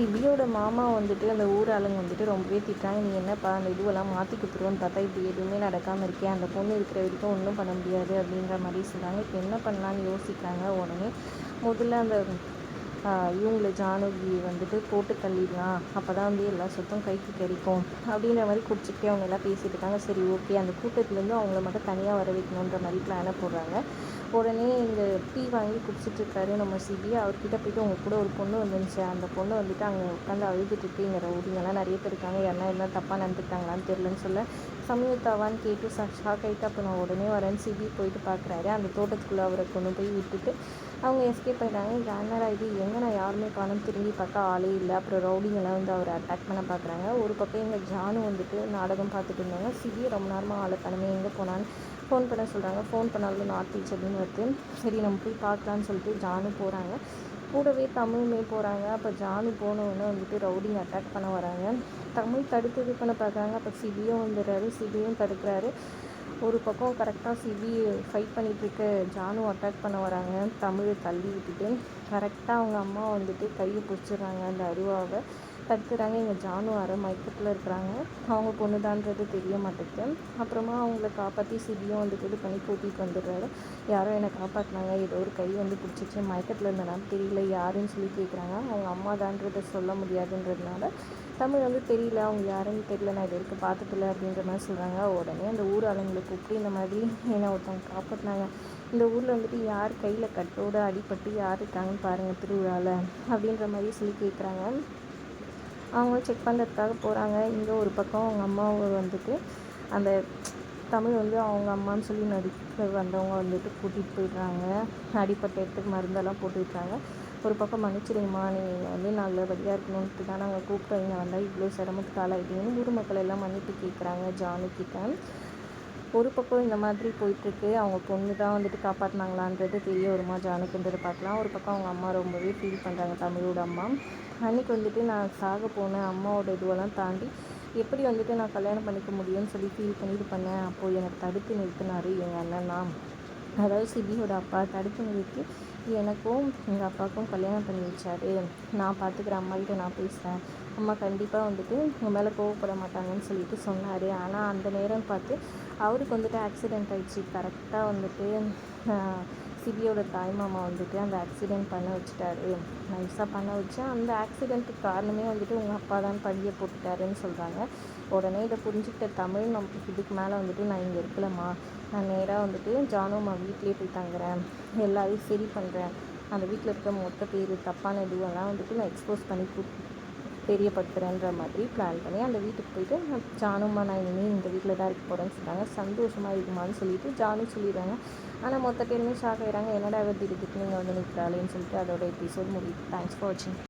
சிபியோட மாமா வந்துட்டு அந்த ஊர் ஆளுங்க வந்துட்டு ரொம்பவே திட்டாங்க நீ என்னப்பா அந்த இதுவெல்லாம் மாற்றி கொடுத்துருவோன்னு பார்த்தா இப்படி எதுவுமே நடக்காமல் இருக்கே அந்த பொண்ணு இருக்கிற வரைக்கும் ஒன்றும் பண்ண முடியாது அப்படின்ற மாதிரி சொல்கிறாங்க இப்போ என்ன பண்ணலான்னு யோசிக்கிறாங்க. உடனே முதல்ல அந்த இவங்கள ஜானகி வந்துட்டு போட்டு தள்ளிடலாம். அப்போ தான் வந்து எல்லா சொத்தும் கைக்கு கிடைக்கும். அப்படின்ற மாதிரி குடிச்சிக்கிட்டே அவங்க எல்லாம் பேசிட்டு இருக்காங்க. சரி ஓகே. அந்த கூட்டத்துலேருந்து அவங்கள மட்டும் தனியாக வர வைக்கணுன்ற மாதிரி பிளானை போடுறாங்க. உடனே இங்கே டீ வாங்கி குடிச்சிட்ருக்காரு நம்ம சிபி. அவர்கிட்ட போயிட்டு உங்கள் கூட ஒரு பொண்ணு வந்துருந்துச்சு. அந்த பொண்ணு வந்துட்டு அங்கே உட்காந்து அழுதுட்டு இங்கே ரவுடிங்கெல்லாம் நிறைய பேர் இருக்காங்க. யாருன்னா என்ன தப்பாக நடந்துக்கிட்டாங்களான்னு தெரிலன்னு சொல்ல. சமயத்தாவான்னு கேட்டு ஷாக் ஆகிட்டு அப்போ நான் உடனே வரேன்னு சிபி போயிட்டு பார்க்குறாரு அந்த தோட்டத்துக்குள்ளே அவரை கொண்டு போய் விட்டுட்டு அவங்க எஸ்கேப் ஆகிட்டாங்க என்னடா இது எங்கே நான் யாருமே காணும் திரும்பி பார்த்தா ஆளே இல்லை. அப்புறம் ரவுடிங்கெல்லாம் வந்து அவரை அட்டாக் பண்ண பார்க்குறாங்க. ஒரு பக்கம் எங்கள் ஜானு வந்துட்டு நாடகம் பார்த்துட்டு இருந்தாங்க. சிவி ரொம்ப நேரமாக ஆளை கணமே எங்கே போனான்னு ஃபோன் பண்ண சொல்கிறாங்க ஃபோன் பண்ணாலும் நார்த் ஈச் அப்படின்னு வருது. சரி நம்ம போய் பார்க்கலான்னு சொல்லிட்டு ஜானு போகிறாங்க கூடவே தமிழுமே போகிறாங்க அப்போ ஜானு போனவுடனே வந்துட்டு ரவுடிங் அட்டாக் பண்ண வராங்க. தமிழ் தடுத்து இது பண்ண பார்க்குறாங்க. அப்போ சிபியும் வந்துடுறாரு. சிபியும் தடுக்கிறாரு. ஒரு பக்கம் கரெக்டாக சிபி ஃபைட் பண்ணிகிட்ருக்க ஜானு அட்டாக் பண்ண வராங்க. தமிழை தள்ளி விட்டுட்டு கரெக்டாக அவங்க அம்மா வந்துட்டு கையை பிடிச்சிடுறாங்க அந்த அருவாவை. தடுத்துறாங்க எங்கள் ஜானு வர மயக்கத்தில் இருக்கிறாங்க. அவங்க பொண்ணுதான்றது தெரிய மாட்டேங்குது. அப்புறமா அவங்கள காப்பாற்றி சிபியும் வந்துட்டு இது பண்ணி கூட்டிகிட்டு வந்துடுறாரு. யாரோ என்னை காப்பாற்றினாங்க ஏதோ ஒரு கை வந்து பிடிச்சிச்சு. மயக்கத்தில் இருந்தனால தெரியல யாருன்னு சொல்லி கேட்குறாங்க அவங்க அம்மா தான்றதை சொல்ல முடியாதுன்றதுனால தமிழ் வந்து தெரியல. அவங்க யாருன்னு தெரியல. நான் இது வரைக்கும் பார்த்ததில்ல அப்படின்ற மாதிரி சொல்கிறாங்க உடனே அந்த ஊர் ஆளுங்களை கூப்பிட்டு இந்த மாதிரி என்னை ஒருத்தவங்க காப்பாற்றினாங்க இந்த ஊரில் வந்துட்டு யார் கையில் கட்டோடு அடிபட்டு யார் இருக்காங்கன்னு பாருங்கள் திருவிழாவில் அப்படின்ற மாதிரி சொல்லி கேட்குறாங்க அவங்க செக் பண்ணுறதுக்காக போகிறாங்க இங்கே ஒரு பக்கம் அவங்க அம்மாவை வந்துட்டு அந்த தமிழ் வந்து அவங்க அம்மான்னு சொல்லி நடிக்க வந்தவங்க வந்துட்டு கூட்டிகிட்டு போயிடுறாங்க. அடிப்பட்ட இடத்துக்கு மருந்தெல்லாம் போட்டுவிட்றாங்க ஒரு பக்கம் மன்னிச்சிடுங்கம்மா நீங்கள் வந்து நல்லபடியாக இருக்கணும்ட்டு தான் நாங்கள் கூப்பிட்டோம். இங்கே வந்தால் இவ்வளோ சிரமத்துக்கு ஆளாயிட்டீங்கன்னு ஊர் மக்கள் எல்லாம் மன்னிப்பு கேட்குறாங்க ஜானுக்கிட்ட. ஒரு பக்கம் இந்த மாதிரி போயிட்டுருக்கு. அவங்க பொண்ணு தான் வந்துட்டு காப்பாற்றினாங்களான்றது தெரிய வருமா? ஜானுக்குன்றது பார்க்கலாம். ஒரு பக்கம் அவங்க அம்மா ரொம்பவே ஃபீல் பண்ணுறாங்க தமிழோட அம்மா. அன்றைக்கி வந்துட்டு நான் சாக போனேன். அம்மாவோட இதுவெல்லாம் தாண்டி எப்படி வந்துட்டு நான் கல்யாணம் பண்ணிக்க முடியும்னு சொல்லி ஃபீல் பண்ணி இது பண்ணேன். அப்போது எனக்கு தடுத்து நிறுத்தினார் எங்கள் அண்ணனா அதாவது சிபியோட அப்பா தடுத்து நிறுத்தி எனக்கும் எங்கள் அப்பாவுக்கும் கல்யாணம் பண்ணி வச்சாரு. நான் பார்த்துக்குறேன் அம்மாக்கிட்ட நான் பேசுகிறேன் அம்மா கண்டிப்பாக வந்துட்டு உங்கள் மேலே கோவப்பட மாட்டாங்கன்னு சொல்லிட்டு சொன்னார். ஆனால் அந்த நேரம் பார்த்து அவருக்கு வந்துட்டு ஆக்சிடெண்ட் ஆகிடுச்சு கரெக்டாக வந்துட்டு சிபியோட தாய் மாமா வந்துட்டு அந்த ஆக்சிடெண்ட் பண்ண வச்சுட்டாரு. நைஸாக பண்ண வச்சு அந்த ஆக்சிடெண்ட்டுக்கு காரணமே வந்துட்டு உங்கள் அப்பா தான் படியை போட்டுட்டாருன்னு சொல்கிறாங்க உடனே இதை புரிஞ்சுக்கிட்ட தமிழ் நமக்கு இதுக்கு மேலே வந்துட்டு நான் இங்கே இருக்கலம்மா. நான் நேராக வந்துட்டு ஜானுமா வீட்லேயே போய் தங்குறேன். எல்லாரையும் சரி பண்ணுறேன் அந்த வீட்டில் இருக்க மொத்த பேர் தப்பான இதுவெல்லாம் வந்துட்டு நான் எக்ஸ்போஸ் பண்ணி தெரியப்படுத்துகிறேன்ற மாதிரி பிளான் பண்ணி அந்த வீட்டுக்கு போயிட்டு ஜானும்மா நான் இனிமேல் இந்த வீட்டில் தான் இருக்க போகிறேன்னு சொல்கிறாங்க சந்தோஷமாக இருக்குமான்னு சொல்லிட்டு ஜானும் சொல்லிடுறாங்க. ஆனால் மொத்த பேருமே ஷாக் ஆகிறாங்க என்னடா திடீர்னு நீங்கள் வந்து நிற்கிறாளேன்னு சொல்லிட்டு அதோட எபிசோட் முடியுது. தேங்க்ஸ் ஃபார் வாட்சிங்